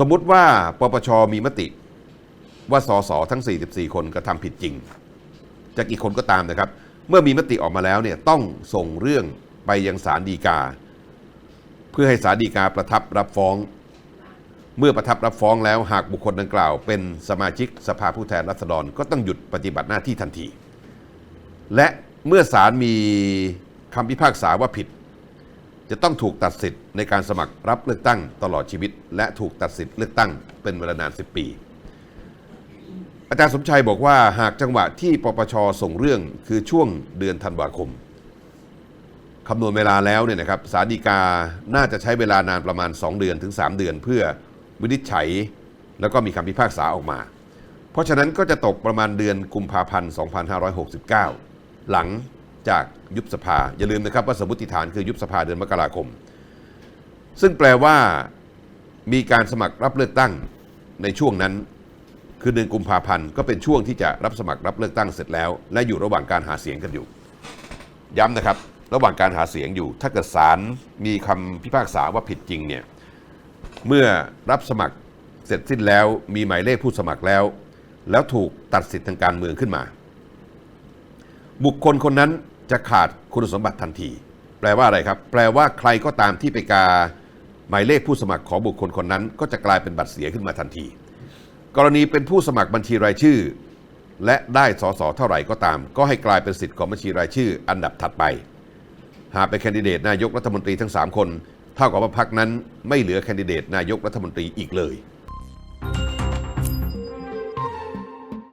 สมมุติว่าปปชมีมติ ว่าสสทั้ง 44 คนกระทำผิดจริง จะกี่คนก็ตามนะครับ เมื่อมีมติออกมาแล้วเนี่ยต้องส่งเรื่องไปยังศาลฎีกา เพื่อให้ศาลฎีกาประทับรับฟ้อง เมื่อประทับรับฟ้องแล้วหากบุคคลดังกล่าว เป็นสมาชิกสภาผู้แทนราษฎรก็ต้องหยุดปฏิบัติหน้าที่ทันที และเมื่อศาลมีคำพิพากษาว่าผิด จะต้องถูกตัดสิทธิ์ในการสมัครรับเลือกตั้งตลอดชีวิต และถูกตัดสิทธิ์เลือกตั้งเป็นเวลานาน 10 ปี อาจารย์สมชัยบอกว่าหากจังหวะที่ปปชส่งเรื่องคือช่วงเดือนธันวาคมคำนวณเวลาแล้วเนี่ยนะครับสาดีกาน่าจะใช้เวลานานประมาณ 2 เดือนถึง 3 เดือน เพื่อวินิจฉัย แล้วก็มีคำพิพากษาออกมา เพราะฉะนั้นก็จะตกประมาณเดือนกุมภาพันธ์ 2569 หลัง จากยุบสภา อย่าลืมนะครับว่าสมมติฐานคือยุบสภาเดือนมกราคม ซึ่งแปลว่ามีการสมัครรับเลือกตั้งในช่วงนั้น คือเดือนกุมภาพันธ์ก็เป็นช่วงที่จะรับสมัครรับเลือกตั้งเสร็จแล้ว และอยู่ระหว่างการหาเสียงกันอยู่ ย้ำนะครับ ระหว่างการหาเสียงอยู่ ถ้าเกิดศาลมีคำพิพากษาว่าผิดจริงเนี่ยเมื่อรับสมัครเสร็จสิ้นแล้วมีหมายเลขผู้สมัครแล้ว แล้วถูกตัดสิทธิ์ทางการเมืองขึ้นมา บุคคลคนนั้นจะขาดคุณสมบัติทันที แปลว่าอะไรครับ แปลว่าใครก็ตามที่ไปกาหมายเลขผู้สมัครของบุคคลคนนั้น ก็จะกลายเป็นบัตรเสียขึ้นมาทันที กรณีเป็นผู้สมัครบัญชีรายชื่อ และได้สสเท่าไหร่ก็ตาม ก็ให้กลายเป็นสิทธิ์ของบัญชีรายชื่อ อันดับถัดไป หากเป็นแคนดิเดตนายกรัฐมนตรีทั้ง 3 คน เท่ากับว่าพรรคนั้นไม่เหลือแคนดิเดตนายกรัฐมนตรีอีกเลย